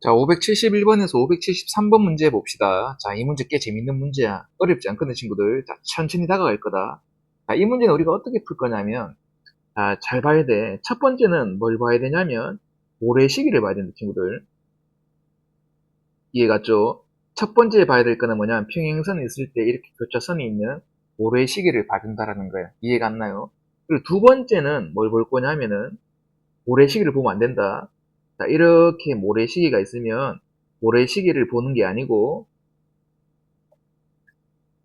자, 571번에서 573번 문제 봅시다. 자, 이 문제 꽤 재밌는 문제야. 어렵지 않거든, 친구들. 자, 천천히 다가갈 거다. 자, 이 문제는 우리가 어떻게 풀 거냐면, 자, 잘 봐야 돼. 첫 번째는 뭘 봐야 되냐면, 모래시계를 봐야 된다, 친구들. 이해갔죠? 첫 번째 봐야 될 거는 뭐냐면, 평행선이 있을 때 이렇게 교차선이 있는 모래시계를 봐야 된다라는 거야. 이해가 안 나요? 그리고 두 번째는 뭘 볼 거냐면은, 모래시계를 보면 안 된다. 자, 이렇게 모래시계가 있으면 모래시계를 보는 게 아니고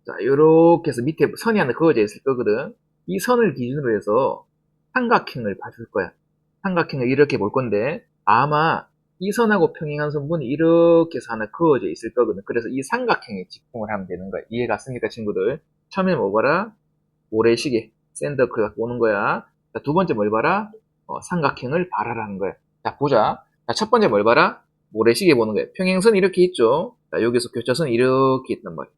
자, 이렇게 해서 밑에 선이 하나 그어져 있을 거거든. 이 선을 기준으로 해서 삼각형을 봐줄 거야. 삼각형을 이렇게 볼 건데 아마 이 선하고 평행한 선분이 이렇게 해서 하나 그어져 있을 거거든. 그래서 이 삼각형에 집중을 하면 되는 거야. 이해 갔습니까, 친구들? 처음에 뭐 봐라? 모래시계, 샌더크 갖고 오는 거야. 자, 두 번째 뭘 봐라? 어, 삼각형을 봐라라는 거야. 자, 보자. 자, 첫 번째 뭘 봐라? 모래시계 보는 거예요. 평행선 이렇게 있죠? 자, 여기서 교차선 이렇게 있단 말이에요.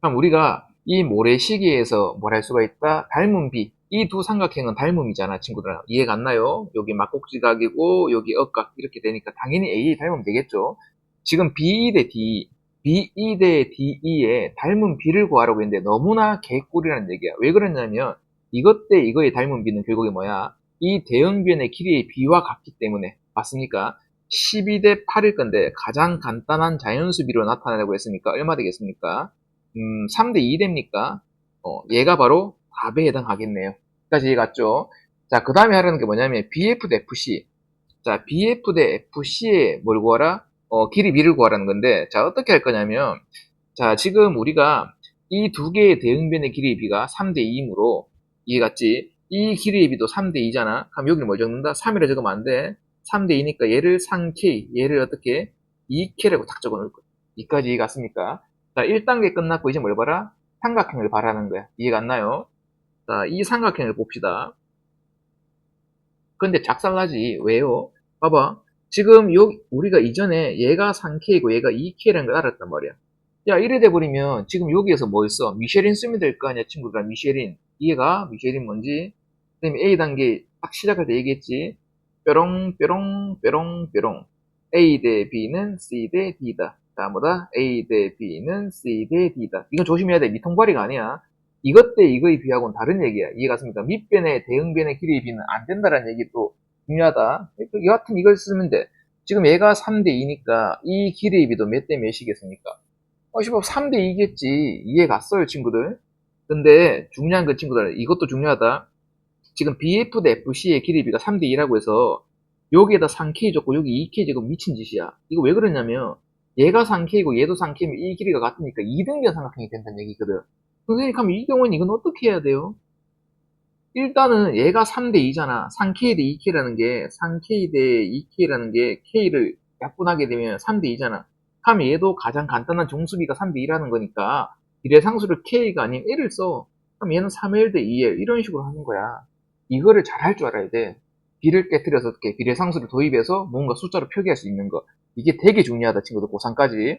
그럼 우리가 이 모래시계에서 뭘 할 수가 있다? 닮은 비. 이 두 삼각형은 닮음이잖아, 친구들. 이해가 안 나요? 여기 막곡지각이고, 여기 억각 이렇게 되니까 당연히 A 닮으면 되겠죠? 지금 B 대 D, BE 대 DE의 닮은 B를 구하라고 했는데 너무나 개꿀이라는 얘기야. 왜 그러냐면 이것 대 이거의 닮은 B는 결국에 뭐야? 이 대형변의 길이의 B와 같기 때문에 맞습니까? 12대 8일 건데 가장 간단한 자연수비로 나타내라고 했으니까 얼마 되겠습니까? 음, 3대 2 됩니까? 어, 얘가 바로 답에 해당하겠네요. 여기까지 이해갔죠? 자, 그 다음에 하라는 게 뭐냐면 BF 대 FC. 자, BF 대 FC에 뭘 구하라? 어, 길이 B를 구하라는 건데, 자, 어떻게 할 거냐면, 자, 지금 우리가 이 두 개의 대응변의 길이의 B가 3대 2이므로, 이해갔지? 이 길이의 B도 3대 2잖아? 그럼 여기를 뭘 적는다? 3이라 적으면 안 돼. 3대 2니까 얘를 3K, 얘를 어떻게? 2K라고 딱 적어 놓을 거야. 이까지 이해 갔습니까? 자, 1단계 끝났고 이제 뭘 봐라? 삼각형을 봐라는 거야. 이해가 안 나요? 자, 이 삼각형을 봅시다. 근데 작살나지. 왜요? 봐봐. 지금 요 우리가 이전에 얘가 3K고 얘가 2K라는 걸 알았단 말이야. 야, 이래 돼버리면 지금 여기에서 뭐 있어? 미쉐린 쓰면 될 거 아니야, 친구들아. 미쉐린. 이해가? 미쉐린 뭔지? 그 다음에 A 단계 딱 시작할 때 얘기했지. 뾰롱, 뾰롱, 뾰롱, 뾰롱. A 대 B는 C 대 D다. 자, 뭐다? A 대 B는 C 대 D다. 이건 조심해야 돼. 미통발이가 아니야. 이것 대 이거의 비하고는 다른 얘기야. 이해 갔습니까? 밑변의 대응변의 길이의 비는 안 된다라는 얘기도 중요하다. 여하튼 이걸 쓰면 돼. 지금 얘가 3대 2니까 이 길이의 비도 몇 대 몇이겠습니까? 어, 씨발 3대 2겠지. 이해 갔어요, 친구들? 근데 중요한 건 친구들, 이것도 중요하다. 지금 BF 대 FC의 길이의 비가 3대 2라고 해서 여기에다 3K 줬고 여기 2K 제곱 미친 짓이야. 이거 왜 그러냐면 얘가 3K고 얘도 3K면 이 길이가 같으니까 2등변 삼각형이 된다는 얘기거든. 선생님, 그럼 이 경우는 이건 어떻게 해야 돼요? 일단은 얘가 3대 2잖아. 3K 대 2K라는 게 3K 대 2K라는 게 K를 약분하게 되면 3대 2잖아. 그럼 얘도 가장 간단한 종수비가 3대 2라는 거니까 비례상수를 K가 아닌 L을 써. 그럼 얘는 3L 대 2L 이런 식으로 하는 거야. 이거를 잘 할 줄 알아야 돼. B를 깨뜨려서 어떻게 비례 상수를 도입해서 뭔가 숫자로 표기할 수 있는 거. 이게 되게 중요하다 친구들 고3까지.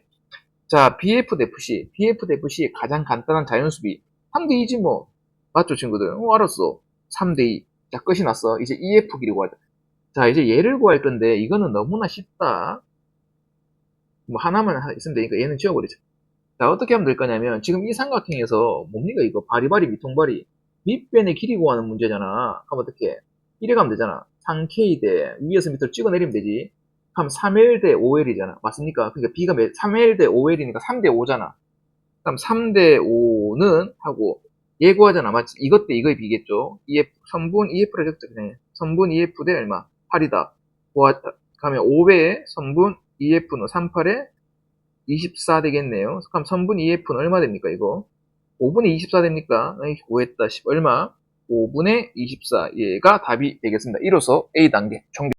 자, BF 대 FC. BF 대 FC 가장 간단한 자연수비. 3대 2지 뭐. 맞죠 친구들? 어 알았어. 3대 2. 자, 끝이 났어. 이제 EF 길이 구하자. 자, 이제 얘를 구할 건데, 이거는 너무나 쉽다. 뭐, 하나만 있으면 되니까 얘는 지워버리자. 자, 어떻게 하면 될 거냐면, 지금 이 삼각형에서, 뭡니까, 이거? 바리바리, 밑통바리. 밑변의 길이 구하는 문제잖아. 그럼 어떻게? 이래 가면 되잖아. 3K 대, 위에서 밑으로 찍어 내리면 되지. 그럼 3L 대 5L이잖아. 맞습니까? 그러니까 B가 3L 대 5L이니까 3 대 5잖아. 그럼 3 대 5는 하고, 얘 구하잖아. 맞지? 이것 대 이거의 비겠죠? EF, 선분 EF를 적자, 그냥. 선분 EF 대 얼마? 8이다. 구하, 가면 5배에 선분 EF는 38에 24 되겠네요. 그럼 선분 EF는 얼마 됩니까, 이거? 5분의 24 됩니까? 아이, 오했다. 10, 얼마? 5분의 24. 얘가 답이 되겠습니다. 이로써 A 단계 종료.